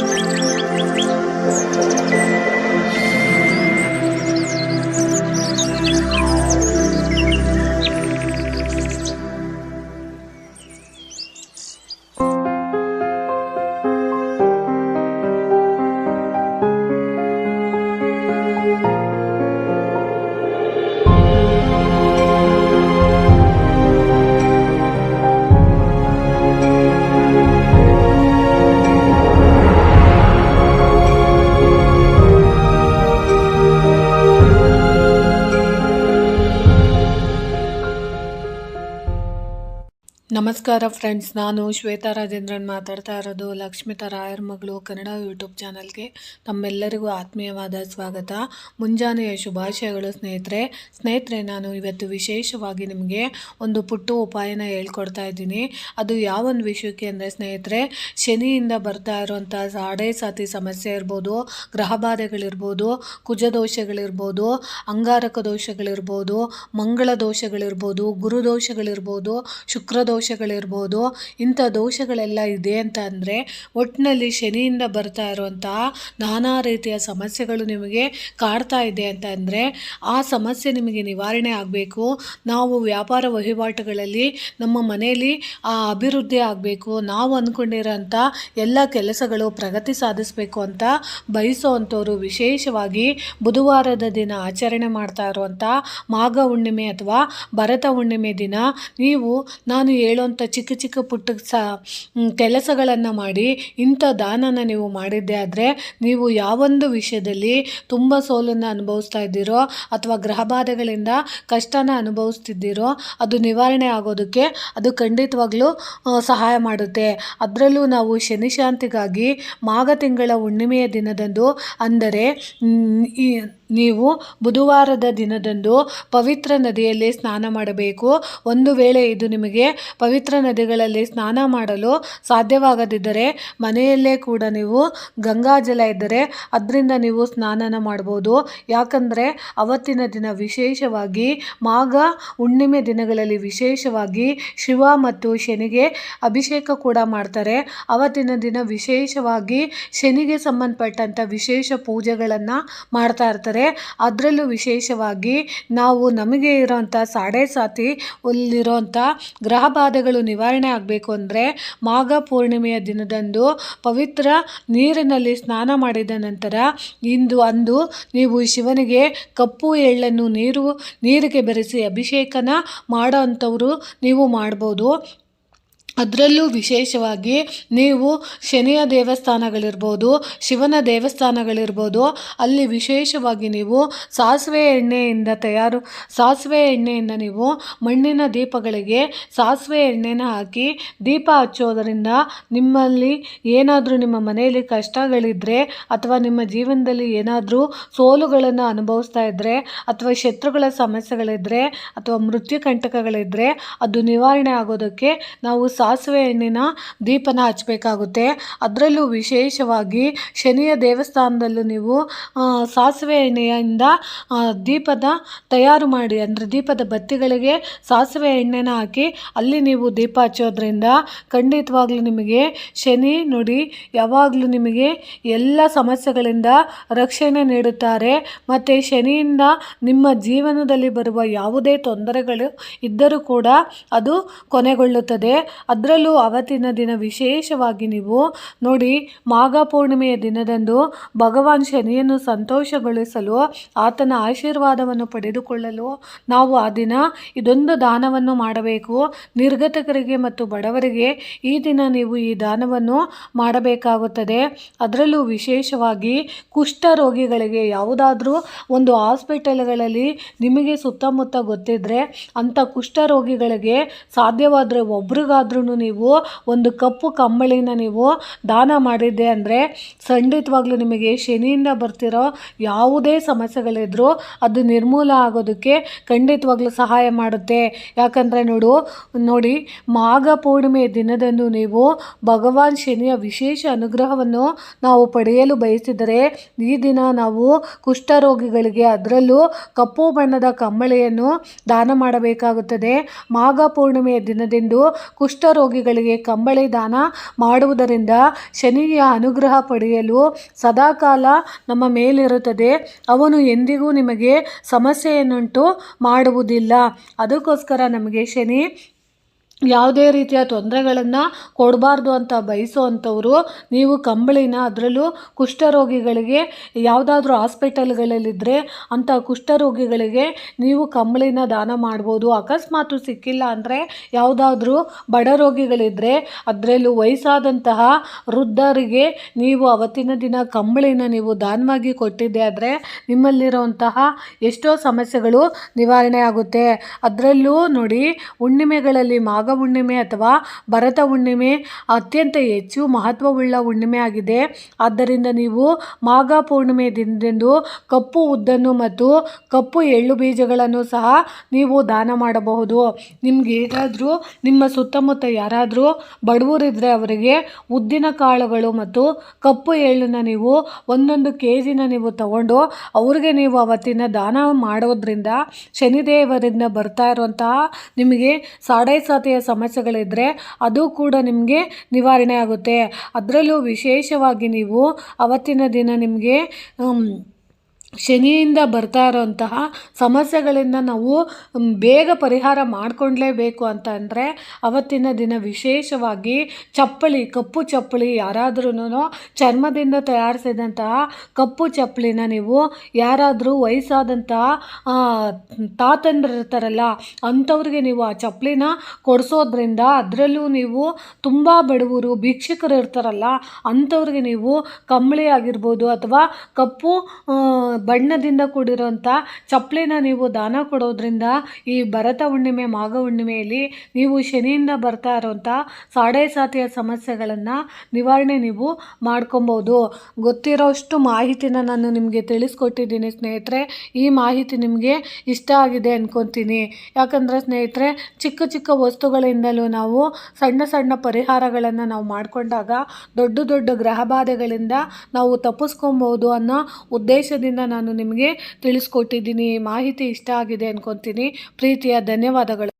Thank you. ನಮಸ್ಕಾರ friends, ನಾನು ಶ್ವೇತಾ ರಾಜೇಂದ್ರನ್ ಮಾತಾಡ್ತಾ ಇರೋದು ಲಕ್ಷ್ಮಿತಾ ರಾಯರ್ ಮಗಳು ಕನ್ನಡ ಯೂಟ್ಯೂಬ್ ಚಾನಲ್ಗೆ. ತಮ್ಮೆಲ್ಲರಿಗೂ ಆತ್ಮೀಯವಾದ ಸ್ವಾಗತ. ಮುಂಜಾನೆಯ ಶುಭಾಶಯಗಳು ಸ್ನೇಹಿತರೆ. ಸ್ನೇಹಿತರೆ, ನಾನು ಇವತ್ತು ವಿಶೇಷವಾಗಿ ನಿಮಗೆ ಒಂದು ಪುಟ್ಟು ಉಪಾಯನ ಹೇಳ್ಕೊಡ್ತಾ ಇದ್ದೀನಿ. ಅದು ಯಾವೊಂದು ವಿಷಯಕ್ಕೆ ಅಂದರೆ ಸ್ನೇಹಿತರೆ, ಶನಿಯಿಂದ ಬರ್ತಾ ಇರುವಂಥ ಸಾಡೆ ಸಾತಿ ಸಮಸ್ಯೆ ಇರ್ಬೋದು, ಗ್ರಹ ಬಾಧೆಗಳಿರ್ಬೋದು, ಕುಜ ದೋಷಗಳಿರ್ಬೋದು, ಅಂಗಾರಕ ದೋಷಗಳಿರ್ಬೋದು, ಮಂಗಳ ದೋಷಗಳಿರ್ಬೋದು, ಗುರು ದೋಷಗಳಿರ್ಬೋದು, ಶುಕ್ರ ದೋಷಗಳಿರ್ಬೋದು, ಇಂಥ ದೋಷಗಳೆಲ್ಲ ಇದೆ ಅಂತ ಅಂದರೆ ಒಟ್ಟಿನಲ್ಲಿ ಶನಿಯಿಂದ ಬರ್ತಾ ಇರುವಂತಹ ನಾನಾ ರೀತಿಯ ಸಮಸ್ಯೆಗಳು ನಿಮಗೆ ಕಾಡ್ತಾ ಇದೆ ಅಂತ ಅಂದರೆ ಆ ಸಮಸ್ಯೆ ನಿಮಗೆ ನಿವಾರಣೆ ಆಗಬೇಕು. ನಾವು ವ್ಯಾಪಾರ ವಹಿವಾಟುಗಳಲ್ಲಿ ನಮ್ಮ ಮನೆಯಲ್ಲಿ ಆ ಅಭಿವೃದ್ಧಿ ಆಗಬೇಕು. ನಾವು ಅಂದ್ಕೊಂಡಿರೋಂಥ ಎಲ್ಲ ಕೆಲಸಗಳು ಪ್ರಗತಿ ಸಾಧಿಸಬೇಕು ಅಂತ ಬಯಸೋವಂಥವ್ರು ವಿಶೇಷವಾಗಿ ಬುಧವಾರದ ದಿನ ಆಚರಣೆ ಮಾಡ್ತಾ ಇರುವಂಥ ಮಾಘ ಹುಣ್ಣಿಮೆ ಅಥವಾ ಭರತ ಹುಣ್ಣಿಮೆ ದಿನ ನೀವು, ನಾನು ಹೇಳುವಂಥ ಚಿಕ್ಕ ಚಿಕ್ಕ ಪುಟ್ಟ ಸ ಕೆಲಸಗಳನ್ನು ಮಾಡಿ ಇಂಥ ದಾನನ ನೀವು ಮಾಡಿದ್ದೆ ಆದರೆ ನೀವು ಯಾವೊಂದು ವಿಷಯದಲ್ಲಿ ತುಂಬ ಸೋಲನ್ನು ಅನುಭವಿಸ್ತಾ ಇದ್ದೀರೋ ಅಥವಾ ಗ್ರಹ ಬಾಧೆಗಳಿಂದ ಕಷ್ಟನ ಅನುಭವಿಸ್ತಿದ್ದೀರೋ ಅದು ನಿವಾರಣೆ ಆಗೋದಕ್ಕೆ ಅದು ಖಂಡಿತವಾಗ್ಲೂ ಸಹಾಯ ಮಾಡುತ್ತೆ. ಅದರಲ್ಲೂ ನಾವು ಶನಿಶಾಂತಿಗಾಗಿ ಮಾಘ ತಿಂಗಳ ಹುಣ್ಣಿಮೆಯ ದಿನದಂದು ಅಂದರೆ ಈ, ನೀವು ಬುಧವಾರದ ದಿನದಂದು ಪವಿತ್ರ ನದಿಯಲ್ಲಿ ಸ್ನಾನ ಮಾಡಬೇಕು. ಒಂದು ವೇಳೆ ಇದು ನಿಮಗೆ ಪವಿತ್ರ ನದಿಗಳಲ್ಲಿ ಸ್ನಾನ ಮಾಡಲು ಸಾಧ್ಯವಾಗದಿದ್ದರೆ ಮನೆಯಲ್ಲೇ ಕೂಡ ನೀವು ಗಂಗಾಜಲ ಇದ್ದರೆ ಅದರಿಂದ ನೀವು ಸ್ನಾನನ ಮಾಡ್ಬೋದು. ಯಾಕಂದರೆ ಅವತ್ತಿನ ದಿನ ವಿಶೇಷವಾಗಿ ಮಾಘ ಹುಣ್ಣಿಮೆ ದಿನಗಳಲ್ಲಿ ವಿಶೇಷವಾಗಿ ಶಿವ ಮತ್ತು ಶನಿಗೆ ಅಭಿಷೇಕ ಕೂಡ ಮಾಡ್ತಾರೆ. ಅವತ್ತಿನ ದಿನ ವಿಶೇಷವಾಗಿ ಶನಿಗೆ ಸಂಬಂಧಪಟ್ಟಂಥ ವಿಶೇಷ ಪೂಜೆಗಳನ್ನು ಮಾಡ್ತಾ ಇರ್ತಾರೆ. ಅದರಲ್ಲೂ ವಿಶೇಷವಾಗಿ ನಾವು ನಮಗೆ ಇರೋವಂಥ ಸಾಡೆ ಸಾತಿ ಅಲ್ಲಿರೋಂಥ ಗ್ರಹ ಬಾಧೆಗಳು ನಿವಾರಣೆ ಆಗಬೇಕು ಅಂದರೆ ಮಾಘ ಪೂರ್ಣಿಮೆಯ ದಿನದಂದು ಪವಿತ್ರ ನೀರಿನಲ್ಲಿ ಸ್ನಾನ ಮಾಡಿದ ನಂತರ ಇಂದು ಅಂದು ನೀವು ಶಿವನಿಗೆ ಕಪ್ಪು ಎಳ್ಳನ್ನು ನೀರು, ನೀರಿಗೆ ಬೆರೆಸಿ ಅಭಿಷೇಕನ ಮಾಡೋ ಅಂಥವ್ರು ನೀವು ಮಾಡ್ಬೋದು. ಅದರಲ್ಲೂ ವಿಶೇಷವಾಗಿ ನೀವು ಶನಿಯ ದೇವಸ್ಥಾನಗಳಿರ್ಬೋದು, ಶಿವನ ದೇವಸ್ಥಾನಗಳಿರ್ಬೋದು, ಅಲ್ಲಿ ವಿಶೇಷವಾಗಿ ನೀವು ಸಾಸಿವೆ ಎಣ್ಣೆಯಿಂದ ತಯಾರು, ಸಾಸಿವೆ ಎಣ್ಣೆಯಿಂದ ನೀವು ಮಣ್ಣಿನ ದೀಪಗಳಿಗೆ ಸಾಸಿವೆ ಎಣ್ಣೆನ ಹಾಕಿ ದೀಪ ಹಚ್ಚೋದರಿಂದ ನಿಮ್ಮಲ್ಲಿ ಏನಾದರೂ ನಿಮ್ಮ ಮನೆಯಲ್ಲಿ ಕಷ್ಟಗಳಿದ್ದರೆ ಅಥವಾ ನಿಮ್ಮ ಜೀವನದಲ್ಲಿ ಏನಾದರೂ ಸೋಲುಗಳನ್ನು ಅನುಭವಿಸ್ತಾ ಇದ್ದರೆ ಅಥವಾ ಶತ್ರುಗಳ ಸಮಸ್ಯೆಗಳಿದ್ದರೆ ಅಥವಾ ಮೃತ್ಯು ಕಂಟಕಗಳಿದ್ದರೆ ಅದು ನಿವಾರಣೆ ಆಗೋದಕ್ಕೆ ನಾವು ಸಾಸಿವೆ ಎಣ್ಣೆನ ದೀಪನ ಹಚ್ಚಬೇಕಾಗುತ್ತೆ ಅದರಲ್ಲೂ ವಿಶೇಷವಾಗಿ ಶನಿಯ ದೇವಸ್ಥಾನದಲ್ಲೂ ನೀವು ಸಾಸಿವೆ ಎಣ್ಣೆಯಿಂದ ದೀಪದ ತಯಾರು ಮಾಡಿ, ಅಂದರೆ ದೀಪದ ಬತ್ತಿಗಳಿಗೆ ಸಾಸಿವೆ ಎಣ್ಣೆನ ಹಾಕಿ ಅಲ್ಲಿ ನೀವು ದೀಪ ಹಚ್ಚೋದ್ರಿಂದ ಖಂಡಿತವಾಗ್ಲೂ ನಿಮಗೆ ಶನಿ ನುಡಿ ಯಾವಾಗಲೂ ನಿಮಗೆ ಎಲ್ಲ ಸಮಸ್ಯೆಗಳಿಂದ ರಕ್ಷಣೆ ನೀಡುತ್ತಾರೆ. ಮತ್ತು ಶನಿಯಿಂದ ನಿಮ್ಮ ಜೀವನದಲ್ಲಿ ಬರುವ ಯಾವುದೇ ತೊಂದರೆಗಳು ಇದ್ದರೂ ಕೂಡ ಅದು ಕೊನೆಗೊಳ್ಳುತ್ತದೆ. ಅದರಲ್ಲೂ ಅವತ್ತಿನ ದಿನ ವಿಶೇಷವಾಗಿ ನೀವು ನೋಡಿ ಮಾಘ ಪೂರ್ಣಿಮೆಯ ದಿನದಂದು ಭಗವಾನ್ ಶನಿಯನ್ನು ಸಂತೋಷಗೊಳಿಸಲು, ಆತನ ಆಶೀರ್ವಾದವನ್ನು ಪಡೆದುಕೊಳ್ಳಲು ನಾವು ಆ ದಿನ ಇದೊಂದು ದಾನವನ್ನು ಮಾಡಬೇಕು. ನಿರ್ಗತಕರಿಗೆ ಮತ್ತು ಬಡವರಿಗೆ ಈ ದಿನ ನೀವು ಈ ದಾನವನ್ನು ಮಾಡಬೇಕಾಗುತ್ತದೆ. ಅದರಲ್ಲೂ ವಿಶೇಷವಾಗಿ ಕುಷ್ಠ ರೋಗಿಗಳಿಗೆ ಯಾವುದಾದ್ರೂ ಒಂದು ಹಾಸ್ಪಿಟಲ್ಗಳಲ್ಲಿ ನಿಮಗೆ ಸುತ್ತಮುತ್ತ ಗೊತ್ತಿದ್ದರೆ ಅಂಥ ಕುಷ್ಠ ರೋಗಿಗಳಿಗೆ ಸಾಧ್ಯವಾದರೆ ಒಬ್ರಿಗಾದ್ರೂ ನೀವು ಒಂದು ಕಪ್ಪು ಕಂಬಳಿನ ನೀವು ದಾನ ಮಾಡಿದ್ದೆ ಅಂದರೆ ಖಂಡಿತವಾಗ್ಲೂ ನಿಮಗೆ ಶನಿಯಿಂದ ಬರ್ತಿರೋ ಯಾವುದೇ ಸಮಸ್ಯೆಗಳಿದ್ರೂ ಅದು ನಿರ್ಮೂಲ ಆಗೋದಕ್ಕೆ ಖಂಡಿತವಾಗ್ಲೂ ಸಹಾಯ ಮಾಡುತ್ತೆ. ಯಾಕಂದರೆ ನೋಡು, ನೋಡಿ, ಮಾಘ ಪೂರ್ಣಿಮೆಯ ದಿನದಂದು ನೀವು ಭಗವಾನ್ ಶನಿಯ ವಿಶೇಷ ಅನುಗ್ರಹವನ್ನು ನಾವು ಪಡೆಯಲು ಬಯಸಿದರೆ ಈ ದಿನ ನಾವು ಕುಷ್ಠರೋಗಿಗಳಿಗೆ ಅದರಲ್ಲೂ ಕಪ್ಪು ಬಣ್ಣದ ಕಂಬಳಿಯನ್ನು ದಾನ ಮಾಡಬೇಕಾಗುತ್ತದೆ. ಮಾಘ ಪೂರ್ಣಿಮೆಯ ದಿನದಿಂದ ಕುಷ್ಠ ಕುಷ್ಠರೋಗಿಗಳಿಗೆ ಕಂಬಳಿ ದಾನ ಮಾಡುವುದರಿಂದ ಶನಿಯ ಅನುಗ್ರಹ ಪಡೆಯಲು ಸದಾಕಾಲ ನಮ್ಮ ಮೇಲಿರುತ್ತದೆ. ಅವನು ಎಂದಿಗೂ ನಿಮಗೆ ಸಮಸ್ಯೆಯನ್ನುಂಟು ಮಾಡುವುದಿಲ್ಲ. ಅದಕ್ಕೋಸ್ಕರ ನಮಗೆ ಶನಿ ಯಾವುದೇ ರೀತಿಯ ತೊಂದರೆಗಳನ್ನು ಕೊಡಬಾರ್ದು ಅಂತ ಬಯಸುವಂಥವ್ರು, ನೀವು ಕಂಬಳಿನ ಅದರಲ್ಲೂ ಕುಷ್ಠರೋಗಿಗಳಿಗೆ ಯಾವುದಾದ್ರೂ ಹಾಸ್ಪಿಟಲ್ಗಳಲ್ಲಿದ್ದರೆ ಅಂಥ ಕುಷ್ಠರೋಗಿಗಳಿಗೆ ನೀವು ಕಂಬಳಿನ ದಾನ ಮಾಡ್ಬೋದು. ಅಕಸ್ಮಾತು ಸಿಕ್ಕಿಲ್ಲ ಅಂದರೆ ಯಾವುದಾದ್ರೂ ಬಡ ರೋಗಿಗಳಿದ್ದರೆ ಅದರಲ್ಲೂ ವಯಸ್ಸಾದಂತಹ ವೃದ್ಧರಿಗೆ ನೀವು ಅವತ್ತಿನ ದಿನ ಕಂಬಳಿನ ನೀವು ದಾನವಾಗಿ ಕೊಟ್ಟಿದ್ದೆ ಆದರೆ ನಿಮ್ಮಲ್ಲಿರುವಂತಹ ಎಷ್ಟೋ ಸಮಸ್ಯೆಗಳು ನಿವಾರಣೆ ಆಗುತ್ತೆ. ಅದರಲ್ಲೂ ನೋಡಿ ಹುಣ್ಣಿಮೆಗಳಲ್ಲಿ ಹುಣ್ಣಿಮೆ ಅಥವಾ ಭರತ ಹುಣ್ಣಿಮೆ ಅತ್ಯಂತ ಹೆಚ್ಚು ಮಹತ್ವವುಳ್ಳ ಹುಣ್ಣಿಮೆ ಆಗಿದೆ. ಆದ್ದರಿಂದ ನೀವು ಮಾಘ ಪೂರ್ಣಿಮೆ ದಿನದಂದು ಕಪ್ಪು ಉದ್ದನ್ನು ಮತ್ತು ಕಪ್ಪು ಎಳ್ಳು ಬೀಜಗಳನ್ನು ಸಹ ನೀವು ದಾನ ಮಾಡಬಹುದು. ನಿಮ್ಗೆ ಏನಾದರೂ, ನಿಮ್ಮ ಸುತ್ತಮುತ್ತ ಯಾರಾದರೂ ಬಡವರಿದ್ದರೆ ಅವರಿಗೆ ಉದ್ದಿನ ಕಾಳುಗಳು ಮತ್ತು ಕಪ್ಪು ಎಳ್ಳನ್ನು ನೀವು ಒಂದೊಂದು ಕೆ ಜಿನ ನೀವು ತಗೊಂಡು ಅವ್ರಿಗೆ ನೀವು ಅವತ್ತಿನ ದಾನ ಮಾಡೋದ್ರಿಂದ ಶನಿದೇವರಿಂದ ಬರ್ತಾ ಇರುವಂತಹ ನಿಮಗೆ ಸಾಡೆ ಸಾತಿಯ ಸಮಸ್ಯೆಗಳಿದ್ದರೆ ಅದು ಕೂಡ ನಿಮಗೆ ನಿವಾರಣೆ ಆಗುತ್ತೆ. ಅದರಲ್ಲೂ ವಿಶೇಷವಾಗಿ ನೀವು ಅವತ್ತಿನ ದಿನ ನಿಮಗೆ ಶನಿಯಿಂದ ಬರ್ತಾ ಇರೋಂತಹ ಸಮಸ್ಯೆಗಳಿಂದ ನಾವು ಬೇಗ ಪರಿಹಾರ ಮಾಡಿಕೊಂಡ್ಲೇಬೇಕು ಅಂತ ಅಂದರೆ ಅವತ್ತಿನ ದಿನ ವಿಶೇಷವಾಗಿ ಚಪ್ಪಲಿ, ಕಪ್ಪು ಚಪ್ಪಲಿ ಯಾರಾದ್ರೂ ಚರ್ಮದಿಂದ ತಯಾರಿಸಿದಂತಹ ಕಪ್ಪು ಚಪ್ಪಲಿನ ನೀವು ಯಾರಾದರೂ ವಯಸ್ಸಾದಂತಹ ತಾತಂದ್ರಿರ್ತಾರಲ್ಲ, ಅಂಥವ್ರಿಗೆ ನೀವು ಆ ಚಪ್ಪಲಿನ ಕೊಡಿಸೋದ್ರಿಂದ ಅದರಲ್ಲೂ ನೀವು ತುಂಬ ಬಡವರು ಭಿಕ್ಷುಕರು ಇರ್ತಾರಲ್ಲ ಅಂಥವ್ರಿಗೆ ನೀವು ಕಂಬಳಿ ಆಗಿರ್ಬೋದು ಅಥವಾ ಕಪ್ಪು ಬಣ್ಣದಿಂದ ಕೂಡಿರೋಂಥ ಚಪ್ಪಲಿನ ನೀವು ದಾನ ಕೊಡೋದ್ರಿಂದ ಈ ಭರತ ಹುಣ್ಣಿಮೆ, ಮಾಘ ಹುಣ್ಣಿಮೆಯಲ್ಲಿ ನೀವು ಶನಿಯಿಂದ ಬರ್ತಾ ಇರೋಂಥ ಸಾಡೆ ಸಾತಿಯ ಸಮಸ್ಯೆಗಳನ್ನು ನಿವಾರಣೆ ನೀವು ಮಾಡ್ಕೊಬೋದು. ಗೊತ್ತಿರೋಷ್ಟು ಮಾಹಿತಿನ ನಾನು ನಿಮಗೆ ತಿಳಿಸ್ಕೊಟ್ಟಿದ್ದೀನಿ ಸ್ನೇಹಿತರೆ. ಈ ಮಾಹಿತಿ ನಿಮಗೆ ಇಷ್ಟ ಆಗಿದೆ ಅಂದ್ಕೊತೀನಿ ಯಾಕಂದರೆ ಸ್ನೇಹಿತರೆ, ಚಿಕ್ಕ ಚಿಕ್ಕ ವಸ್ತುಗಳಿಂದಲೂ ನಾವು ಸಣ್ಣ ಸಣ್ಣ ಪರಿಹಾರಗಳನ್ನು ನಾವು ಮಾಡಿಕೊಂಡಾಗ ದೊಡ್ಡ ದೊಡ್ಡ ಗ್ರಹಬಾಧೆಗಳಿಂದ ನಾವು ತಪ್ಪಿಸ್ಕೊಬೋದು ಅನ್ನೋ ಉದ್ದೇಶದಿಂದ ನಾನು ನಿಮಗೆ ತಿಳಿಸ್ಕೊಟ್ಟಿದ್ದೀನಿ ಮಾಹಿತಿ ಇಷ್ಟ ಆಗಿದೆ ಅಂದ್ಕೊತೀನಿ ಪ್ರೀತಿಯ ಧನ್ಯವಾದಗಳು.